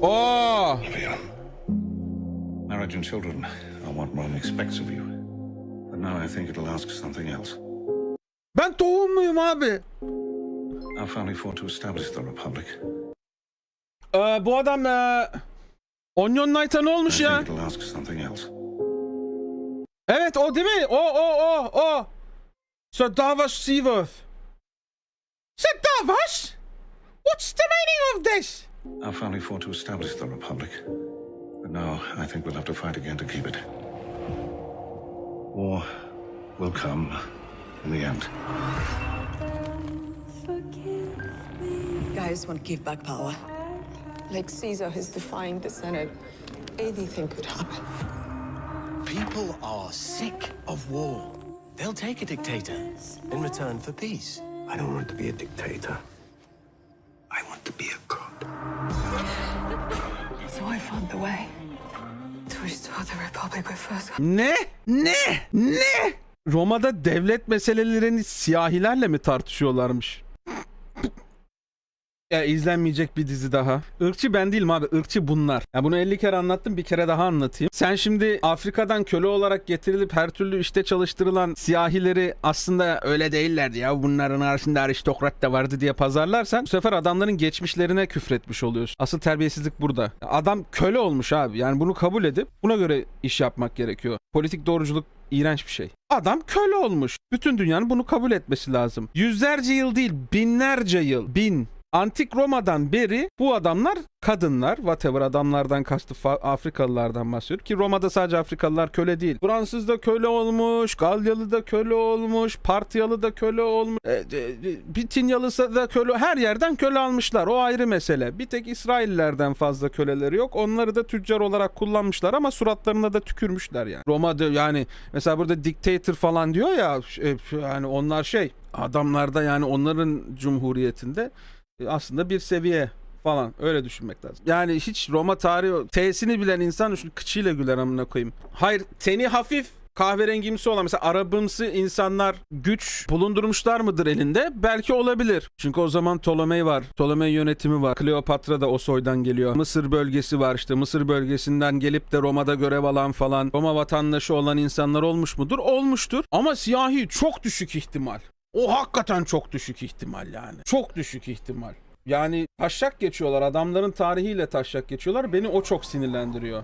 Leon. Marriage and children are what Rome expects of you. But now I think it'll ask something else. Ben tohum abi? Our family fought to establish the Republic. Ee, bu adam ee, Onion Knight'a ne I olmuş ya? think it'll ask something else. Evet o değil mi? O o o o. Sir Davos Seaworth. Sir Davos? What's the meaning of this? Our family fought to establish the Republic. But now I think we'll have to fight again to keep it. War will come in the end. Guys want to give back power. Like Caesar has defined the Senate, anything could happen. People are sick of war. They'll take a dictator in return for peace. I don't want to be a dictator. I want to be a god. Ne? Ne? Ne? Roma'da devlet meselelerini siyahilerle mi tartışıyorlarmış? Ya izlenmeyecek bir dizi daha. Irkçı ben değilim abi. ırkçı bunlar. Ya bunu 50 kere anlattım. Bir kere daha anlatayım. Sen şimdi Afrika'dan köle olarak getirilip her türlü işte çalıştırılan siyahileri aslında öyle değillerdi ya. Bunların arasında aristokrat da vardı diye pazarlarsan bu sefer adamların geçmişlerine küfretmiş oluyorsun. Asıl terbiyesizlik burada. Adam köle olmuş abi. Yani bunu kabul edip buna göre iş yapmak gerekiyor. Politik doğruculuk iğrenç bir şey. Adam köle olmuş. Bütün dünyanın bunu kabul etmesi lazım. Yüzlerce yıl değil, binlerce yıl. Bin. Antik Roma'dan beri bu adamlar kadınlar, whatever adamlardan kastı Afrikalılardan bahsediyor ki Roma'da sadece Afrikalılar köle değil. Fransız da köle olmuş, Galyalı da köle olmuş, Partyalı da köle olmuş, e, e, Bitinyalısı da köle, her yerden köle almışlar. O ayrı mesele. Bir tek İsraillilerden fazla köleleri yok. Onları da tüccar olarak kullanmışlar ama suratlarına da tükürmüşler yani. Roma'da yani mesela burada dictator falan diyor ya e, yani onlar şey adamlarda yani onların cumhuriyetinde e, aslında bir seviye falan öyle düşünmek lazım. Yani hiç Roma tarihi T'sini bilen insan şu kıçıyla güler amına koyayım. Hayır teni hafif kahverengimsi olan mesela Arabımsı insanlar güç bulundurmuşlar mıdır elinde? Belki olabilir. Çünkü o zaman Ptolemey var. Ptolemey yönetimi var. Kleopatra da o soydan geliyor. Mısır bölgesi var işte. Mısır bölgesinden gelip de Roma'da görev alan falan Roma vatandaşı olan insanlar olmuş mudur? Olmuştur. Ama siyahi çok düşük ihtimal. O hakikaten çok düşük ihtimal yani. Çok düşük ihtimal. Yani taşak geçiyorlar. Adamların tarihiyle taşak geçiyorlar. Beni o çok sinirlendiriyor.